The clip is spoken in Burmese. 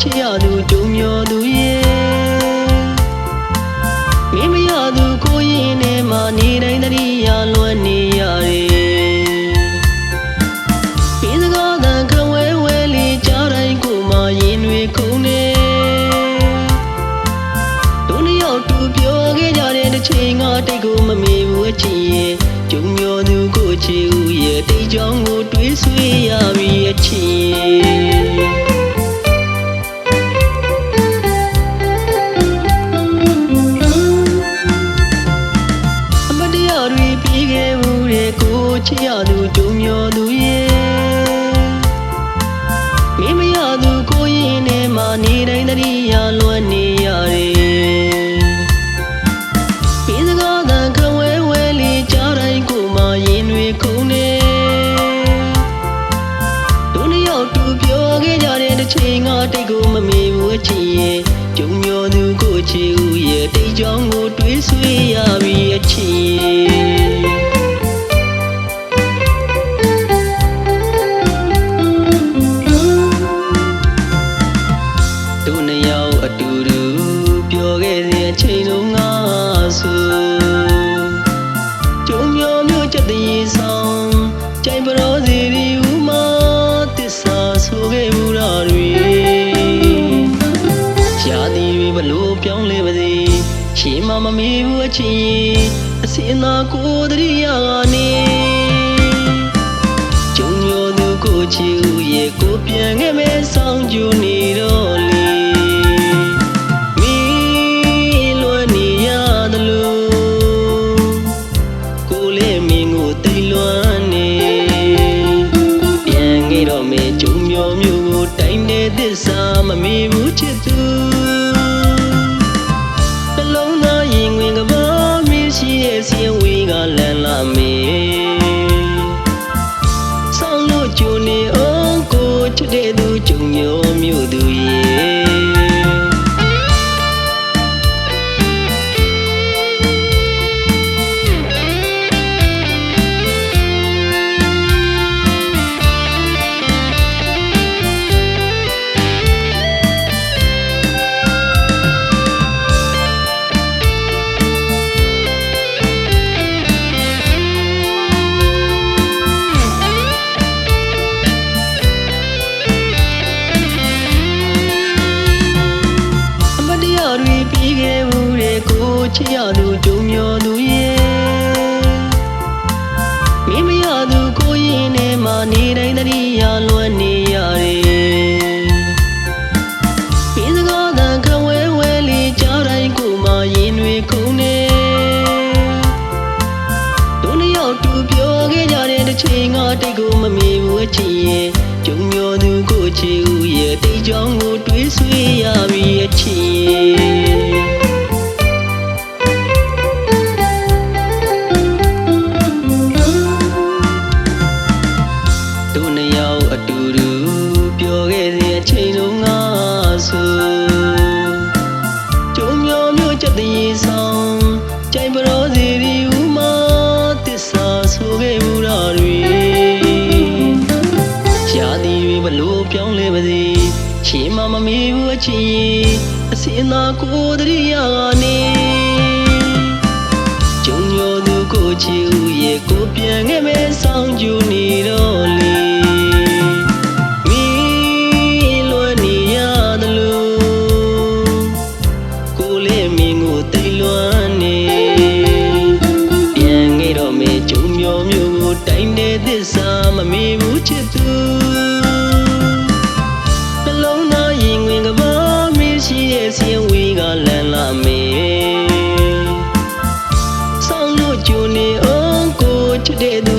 တရားတွေပြီးခဲ့ဘူးတဲ့ကိုချစ်ရသူကြုံမျောသူရဲ့မိမရသူကိုရင်ထဲမှာနေတိုင်းတရိယာလွမ်းနေရတယ်ဒီစကားတန်ခဝဲဝဲလေးကြားတိုင်းကိုမှရင်တွေခုန်နေတို့နှစ်ယောက်တူပြောခဲ့ကြတဲ့တစ်ချိန်ကတိတ်ကိုမမေဘူးအချစ်ရဲ့ကြုံမျောသူကိုချစ်ဦးရဲ့တိတ်ကြောင်ကိုတွေးဆွေးရပြီအချစ်ရဲ့ နေတိုင်းတရိယာလွမ်းနေရတယ်ဒီစကားတန်ခဝဲဝဲလေးကြားတိုင်းကိုမှရင်တွေခုန်နေတို့နှစ်ယောက်တူပြောခဲ့ကြတဲ့တစ်ချိန်ကတိတ်ကိုမမေဘူးအချစ်ရဲ့ကြုံမျောသူကိုချ ဆောင်ကြိုင်ပရောစီရီဦးမတစ္ဆာဆိုခဲ့ဘူးတော်တွေရှားသည်တွေဘလို့ပြောင်းလဲပါစေရှင်မမမေဘူးအချင်းအစင်သာကိုတရိယာကနေကျုံညိုသူကိုချီဦးရဲ့ကိုပြန်ခဲ့မဲ့ဆောင်ကျူနေ နေသစ္စာ ရားတွေပြီးခဲ့ဘူးတဲ့ကိုချစ်ရသူဂျုံမျိုးသူရဲ့မိမရသူကိုရင်ထဲမှာနေတိုင်းတရိယာလွမ်းနေရတယ်ဒီစကားတန်ခဝဲဝဲလေးကြားတိုင်းကိုမှရင်တွေခုန်နေတို့နှစ်ယောက်တူပြောခဲ့ကြတဲ့တစ်ချိန်ကတိတ်ကိုမမေဘူးအချစ်ရဲ့ကြုံမျောသူကိုချစ်ဦးရဲ့တိတ်ကြောင်ကိုတွေးဆွေးရပြီ အ ကိုတရိယာကနေကျုံညိုသူကိုချီဦးရဲ့ကိုပြန်ခဲ့မဲ့ဆောင်ကျူနေတော့ dedo.